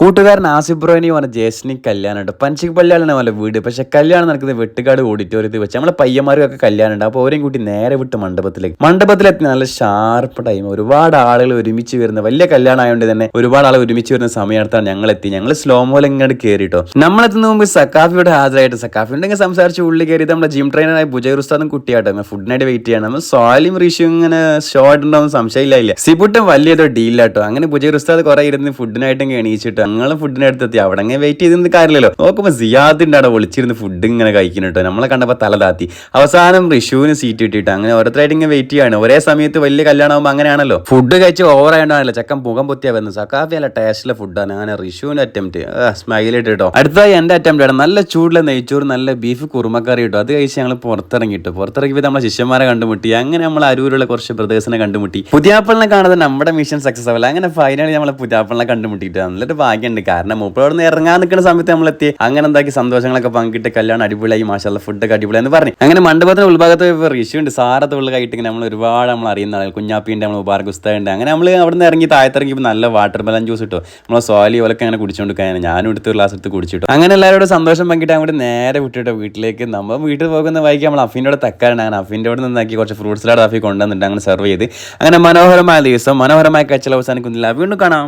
കൂട്ടുകാരൻ ആസിഫ് പറഞ്ഞ ജേസ്നി കല്യാണം ഉണ്ട്. പഞ്ചിക് പള്ളിയാണ് പോലെ വീട്. പക്ഷെ കല്യാണം നടക്കുന്നത് വെട്ടുകാട് ഓഡിറ്റോറിയത്തിൽ വെച്ച് നമ്മളെ പയ്യന്മാർക്കൊക്കെ കല്യാണം ഉണ്ട്. അപ്പോൾ ഓരോ കൂട്ടി നേരെ വിട്ട് മണ്ഡപത്തിലേക്ക്. മണ്ഡപത്തിലെത്തി നല്ല ഷാർപ്പ് ടൈം ഒരുപാട് ആളുകൾ ഒരുമിച്ച് വരുന്ന വലിയ കല്യാണം ആയതുകൊണ്ട് തന്നെ ഒരുപാട് ആളുകൾ ഒരുമിച്ച് വരുന്ന സമയത്താണ് ഞങ്ങൾ എത്തി ഞങ്ങൾ സ്ലോ മോലെ ഇങ്ങോട്ട് കയറിട്ടോ നമ്മളെത്തുന്ന മുമ്പ് സക്കാഫിയോട് ഹാജരായിട്ട് സക്കാഫി ഉണ്ടെങ്കിൽ സംസാരിച്ച് ഉള്ളിൽ കയറി നമ്മുടെ ജിം ട്രെയിനറായ ബുജൈർ ഉസ്താദും കുട്ടിയാട്ടോ. ഫുഡിനായിട്ട് വെയിറ്റ് ചെയ്യണം. നമ്മൾ സോലിം ഋഷി ഇങ്ങനെ ഷോ ആയിട്ടുണ്ടാവും സംശയമില്ല സിബുട്ടും വലിയതോ ഡീലാട്ടോ അങ്ങനെ ബുജൈർ ഉസ്താദ് കുറെ ഇരുന്ന് ഫുഡിനായിട്ടും എണീച്ചിട്ട്. ഞങ്ങൾ ഫുഡിന് അടുത്തെത്തി. അവിടെ അങ്ങനെ വെയിറ്റ് ചെയ്തിരുന്ന കാര്യമില്ലല്ലോ. നോക്കുമ്പോൾ സിയാദിന്റെ അവിടെ വിളിച്ചിരുന്ന് ഫുഡ് ഇങ്ങനെ കഴിക്കുന്നുട്ടോ നമ്മളെ കണ്ടപ്പോൾ തല താത്തി. അവസാനം റിഷുവിന് സീറ്റ് കിട്ടിയിട്ട് അങ്ങനെ ഓരോരുത്തരായിട്ട് ഇങ്ങനെ വെയിറ്റ് ചെയ്യാണ് ഒരേ സമയത്ത് വലിയ കല്യാണം ആകുമ്പോൾ അങ്ങനെയാണല്ലോ. ഫുഡ് കഴിച്ച് ഓവർ ആയതുകൊണ്ടാണല്ലോ ചക്കൻ മുഖം പൊത്തിയാ വരുന്നത്. സക്കാഫി അല്ല ടേസ്റ്റിലെ ഫുഡാണ് അങ്ങനെ റിഷുവിന്റെ അറ്റംപ്റ്റ് സ്മൈൽ കേട്ടോ. അടുത്തതായി എന്റെ അറ്റംപ്റ്റ് ആണ്. നല്ല ചൂടിലെ നെയ്ച്ചോറ് നല്ല ബീഫ് കുറുമക്കറി കിട്ടും. അത് കഴിച്ച് ഞങ്ങൾ പുറത്തിറങ്ങി കിട്ടും. പുറത്തിറങ്ങിയപ്പോൾ നമ്മളെ ശിഷ്യന്മാരെ കണ്ടുമുട്ടി. അങ്ങനെ നമ്മൾ അരൂരുള്ള കുറച്ച് ബ്രദേഴ്സിനെ കണ്ടുമുട്ടി. പുതിയാപ്പിളിനെ കാണുന്നത് നമ്മുടെ മിഷൻ സക്സസ് ആവില്ല? അങ്ങനെ ഫൈനലി നമ്മളെ പുതിയാപ്പിളിനെ കണ്ടുമുട്ടിയിട്ട് നല്ലൊരു ഭാഗ്യമുണ്ട് കാരണം മൂപ്പർ നിന്ന് ഇറങ്ങാൻ നിൽക്കുന്ന സമയത്ത് നമ്മൾ എത്തി അങ്ങനെ എന്താക്കി സന്തോഷങ്ങളൊക്കെ പങ്കിട്ട് കല്യാണം അടിപൊളിയായി മാഷാല്ല ഫുഡൊക്കെ അടിപൊളി എന്ന് പറഞ്ഞു. അങ്ങനെ മണ്ഡപത്തിന് ഉൾഭാഗത്ത് ഋഷി ഉണ്ട്. സാറത്ത് ഉള്ളതായിട്ട് ഇങ്ങനെ നമ്മൾ ഒരുപാട് നമ്മൾ അറിയുന്ന ആളുകൾ. കുഞ്ഞാപ്പിന്റെ നമ്മൾ മുബാർക്ക് ഉസ്താദുണ്ട്. അങ്ങനെ നമ്മൾ അവിടെ നിന്ന് ഇറങ്ങി താഴത്തിറങ്ങിയപ്പോൾ നല്ല വാട്ടർ മെലൻ ജ്യൂസ് ഇട്ടു. നമ്മൾ സോലി പോലൊക്കെ അങ്ങനെ കുടിച്ചുകൊണ്ട് കഴിഞ്ഞാൽ ഞാനും എടുത്ത് ഗ്ലാസ് എടുത്ത് കുടിച്ചിട്ടു. അങ്ങനെ എല്ലാവരോടും സന്തോഷം പങ്കിട്ട് അങ്ങോട്ട് നേരെ വിട്ടിട്ട് വീട്ടിലേക്ക്. നമ്മൾ വീട്ടിൽ പോകുന്ന വൈകി നമ്മൾ അഫിന്റെ അവിടെ തക്കാറാണ് അങ്ങനെ അഫിന്റെ അവിടെ നിന്നാക്കി കുറച്ച് ഫ്രൂട്ട്സ് ലാഡ് അഫി കൊണ്ടുവന്നിട്ട് അങ്ങനെ സെർവ് ചെയ്ത്. അങ്ങനെ മനോഹരമായ ദിവസം മനോഹരമായ കച്ചല അവസാനിക്കുന്നില്ല വീണ്ടും കാണാം.